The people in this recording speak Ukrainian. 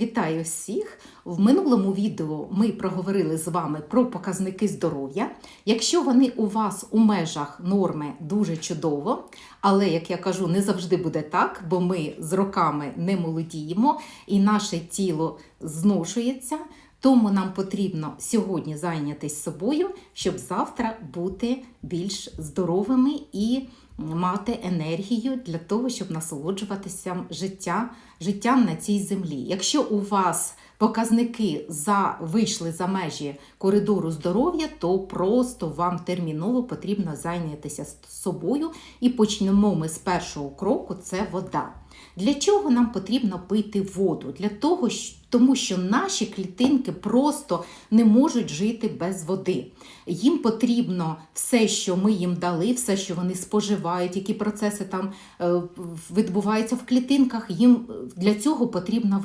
Вітаю всіх! В минулому відео ми проговорили з вами про показники здоров'я. Якщо вони у вас у межах норми дуже чудово, але, як я кажу, не завжди буде так, бо ми з роками не молодіємо і наше тіло зношується. Тому нам потрібно сьогодні зайнятися собою, щоб завтра бути більш здоровими і мати енергію для того, щоб насолоджуватися життя, життям на цій землі. Якщо у вас показники за, вийшли за межі коридору здоров'я, то просто вам терміново потрібно зайнятися собою і почнемо ми з першого кроку це вода. Для чого нам потрібно пити воду? Для того, тому що наші клітинки просто не можуть жити без води. Їм потрібно все, що ми їм дали, все, що вони споживають, які процеси там е, відбуваються в клітинках. Їм е, для цього потрібна